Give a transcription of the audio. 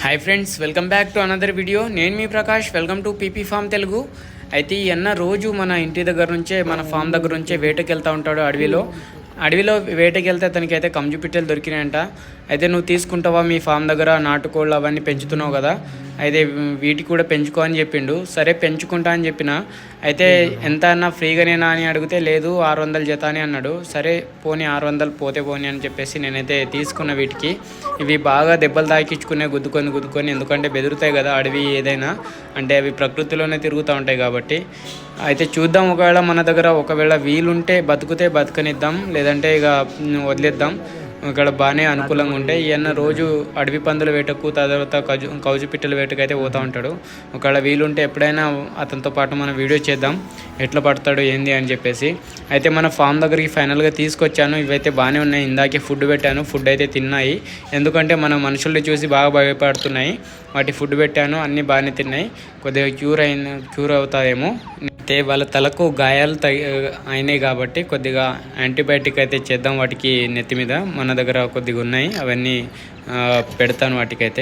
Hi friends welcome back to another video నేను మీ Prakash welcome to PP farm Telugu అయితే ఈ అన్న రోజు మన ఇంటి దగ్గర నుంచే మన ఫామ్ దగ్గర నుంచే వేటకి వెళ్తూ ఉంటాడు అడవిలో. అడవిలో వేటకి వెళ్తే అయితే కంజుపిట్టెలు దొరికినాయంట. అయితే నువ్వు తీసుకుంటావా మీ ఫామ్ దగ్గర నాటుకోళ్ళు అవన్నీ పెంచుతున్నావు కదా? అయితే వీటికి కూడా పెంచుకో అని చెప్పిండు. సరే పెంచుకుంటా అని చెప్పిన. అయితే ఎంత అన్నా ఫ్రీగానేనా అని అడిగితే లేదు ఆరు వందల జత అని అన్నాడు. సరే పోనీ ఆరు వందలు పోతే పోనీ అని చెప్పేసి నేనైతే తీసుకున్న వీటికి. ఇవి బాగా దెబ్బలు తాకించుకునే గుద్దుకొని గుద్దుకొని ఎందుకంటే బెదురుతాయి కదా అడవి ఏదైనా. అంటే అవి ప్రకృతిలోనే తిరుగుతూ ఉంటాయి కాబట్టి. అయితే చూద్దాం ఒకవేళ మన దగ్గర ఒకవేళ వీలుంటే బతుకుతే బతకనిద్దాం లేదంటే ఇక వదిలేద్దాం. ఇక్కడ బాగానే అనుకూలంగా ఉంటాయి ఈయన రోజు అడవి పందుల వేటకు తర్వాత కజు కౌజు పిట్టల వేటకు అయితే పోతూ ఉంటాడు. ఒకవేళ వీలుంటే ఎప్పుడైనా అతనితో పాటు మనం వీడియో చేద్దాం ఎట్లా పడతాడు ఏంది అని చెప్పేసి. అయితే మన ఫామ్ దగ్గరికి ఫైనల్గా తీసుకొచ్చాను ఇవైతే బాగానే ఉన్నాయి. ఇందాకే ఫుడ్ పెట్టాను ఫుడ్ అయితే తిన్నాయి. ఎందుకంటే మన మనుషుల్ని చూసి బాగా భయపడుతున్నాయి. వాటి ఫుడ్ పెట్టాను అన్నీ బాగానే తిన్నాయి. కొద్దిగా క్యూర్ అయిన క్యూర్ అవుతాయేమో. అయితే వాళ్ళ తలకు గాయాలు తగి అయినాయి కాబట్టి కొద్దిగా యాంటీబయాటిక్ అయితే చేద్దాం వాటికి నెత్తి మీద. మన దగ్గర కొద్దిగా ఉన్నాయి అవన్నీ ఆ, పెడతాను వాటికైతే.